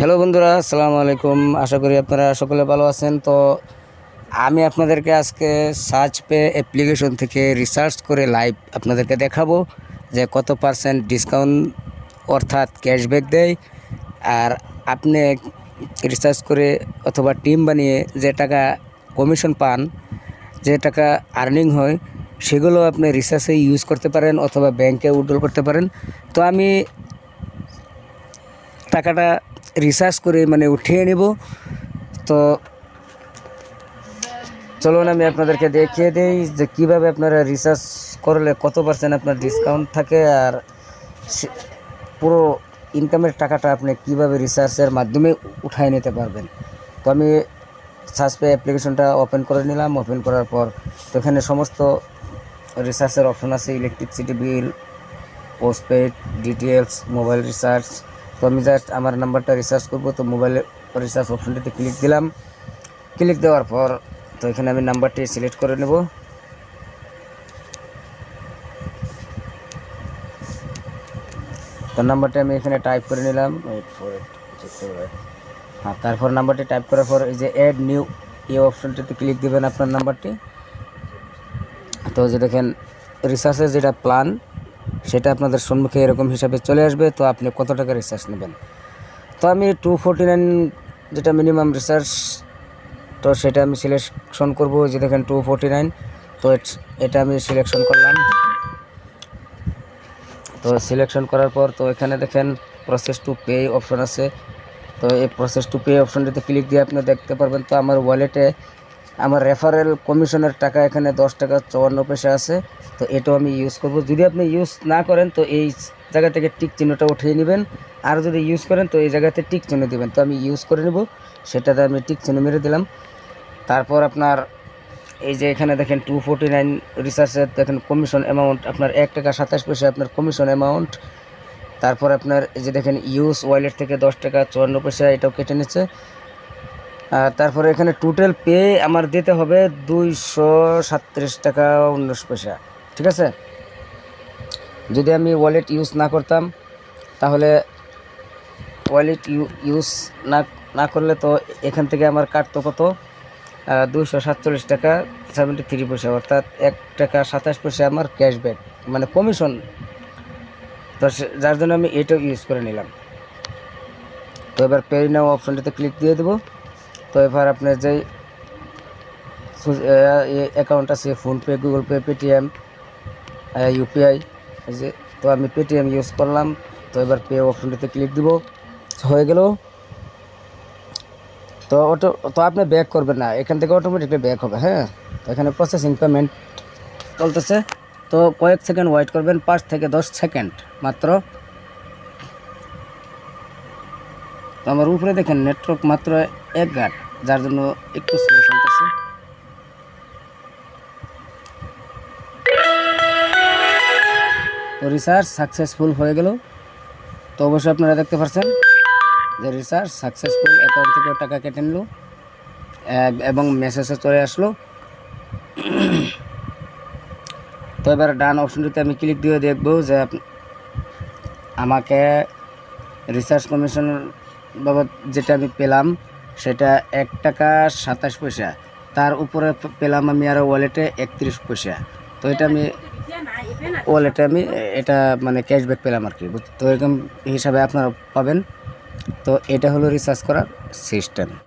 Hello বন্ধুরা, আসসালামু আলাইকুম। আশা করি আপনারা সকলে ভালো আছেন। তো আমি আপনাদেরকে আজকে সার্চ পে অ্যাপ্লিকেশন থেকে রিসার্চ করে লাইভ আপনাদেরকে দেখাবো যে কত পার্সেন্ট ডিসকাউন্ট অর্থাৎ ক্যাশব্যাক দেয়। আর আপনি রিসার্চ করে অথবা টিম বানিয়ে যে টাকা কমিশন পান, যে টাকা আর্নিং হয়, সেগুলো আপনি রিসার্চে ইউজ করতে পারেন অথবা ব্যাংকে উইড্রল করতে পারেন। তো আমি টাকাটা রিসার্চ করে মানে উঠিয়ে নেব। তো চলুন আমি আপনাদেরকে দেখিয়ে দিই যে কীভাবে আপনারা রিসার্চ করলে কত পার্সেন্ট আপনার ডিসকাউন্ট থাকে আর পুরো ইনকামের টাকাটা আপনি কীভাবে রিসার্চের মাধ্যমে উঠায় নিতে পারবেন। তো আমি সার্চ পে অ্যাপ্লিকেশনটা ওপেন করে নিলাম। ওপেন করার পর তো এখানে সমস্ত রিসার্চের অপশন আছে electricity bill postpaid details mobile recharge তো আমি জাস্ট আমার নাম্বারটা রিসার্চ করব তো মোবাইল রিচার্জ অপশনটিতে ক্লিক দিলাম। ক্লিক দেওয়ার পর তো এখানে আমি নাম্বারটি সিলেক্ট করে নেব। তো নাম্বারটি আমি এখানে টাইপ করে নিলাম. হ্যাঁ তারপর নাম্বারটি টাইপ করার পর এই যে অ্যাড নিউ এই অপশনটিতে ক্লিক দিবেন আপনার নাম্বারটি তো যে দেখেন রিসার্চের যেটা প্ল্যান সেটা আপনাদের সম্মুখে এরকম হিসাবে চলে আসবে, তো আপনি কত টাকা রিসার্চ নেবেন? তো আমি টু নাইন যেটা মিনিমাম রিসার্চ তো সেটা আমি সিলেকশন করব যে দেখেন টু ফোরটি নাইন তো এটা আমি সিলেকশন করলাম। তো সিলেকশন করার পর, তো এখানে দেখেন প্রসেস টু পে অপশন আছে। তো এই প্রসেস টু পে অপশনটিতে ক্লিক দিয়ে আপনি দেখতে পারবেন, তো আমার ওয়ালেটে আমার রেফারেল কমিশনের টাকা এখানে দশ টাকা চুয়ান্ন পয়সা আছে, তো এটাও আমি ইউজ করব। যদি আপনি ইউজ না করেন, তো এই জায়গা থেকে টিক চিহ্নটা উঠিয়ে নেবেন। আর যদি ইউজ করেন, তো এই জায়গাতে টিক চিহ্ন দেবেন। তো আমি ইউজ করে নেব। সেটাতে আমি টিক চিহ্ন মেরে দিলাম। তারপর আপনার এই যে এখানে দেখেন টু ফোরটি নাইন রিসার্চের দেখেন কমিশন অ্যামাউন্ট আপনার এক টাকা সাতাশ পয়সা আপনার কমিশন অ্যামাউন্ট তারপর আপনার এই যে দেখেন ইউজ ওয়ালেট থেকে দশ টাকা চুয়ান্ন পয়সা এটাও কেটে নিচ্ছে। তারপরে এখানে টোটাল পে আমার দিতে হবে দুইশো সাতত্রিশ টাকা উনিশ পয়সা, ঠিক আছে? যদি আমি ওয়ালেট ইউজ না করতাম, তাহলে ওয়ালেট ইউজ না না করলে তো এখান থেকে আমার কাটতো কত? দুশো সাতচল্লিশ টাকা সেভেন্টি থ্রি পয়সা, অর্থাৎ এক টাকা সাতাশ পয়সা আমার ক্যাশব্যাক মানে কমিশন তো যার জন্য আমি এটাও ইউজ করে নিলাম। তো এবার পে নাও অপশনটিতে ক্লিক দিয়ে দেবো। তো এবার আপনার যেই অ্যাকাউন্ট আছে PhonePe Google Pay Paytm UPI যে, তো আমি পেটিএম ইউজ করলাম, তো এবার পে অপশনটিতে ক্লিক দিব। হয়ে গেল। তো অটো তো আপনি ব্যাক করবেন না, এখান থেকে অটোমেটিকলি ব্যাক হবে হ্যাঁ? তো এখানে প্রসেসিং পেমেন্ট চলতেছে। তো কয়েক সেকেন্ড ওয়েট করবেন, পাঁচ থেকে দশ সেকেন্ড মাত্র। তো আমার উপরে দেখেন নেটওয়ার্ক মাত্র এক গাট যার জন্য একটু স্লো চলতেছে তো রিসার্চ সাকসেসফুল হয়ে গেল। তো অবশ্যই আপনারা দেখতে পাচ্ছেন যে রিসার্চ সাকসেসফুল অ্যাকাউন্ট থেকে টাকা কেটে নিল, এবং মেসেজে চলে আসলো। তো এবার ডান অপশনটিতে আমি ক্লিক দিয়ে দেখব যে আমাকে রিসার্চ কমিশন বাবদ যেটা আমি পেলাম সেটা এক টাকা সাতাশ পয়সা। তার উপরে পেলাম আমি আরও ওয়ালেটে একত্রিশ পয়সা। তো এটা আমি ওয়ালেটে আমি এটা মানে ক্যাশব্যাক পেলাম আর কি। তো এরকম হিসাবে আপনারা পাবেন। তো এটা হলো রিচার্জ করার সিস্টেম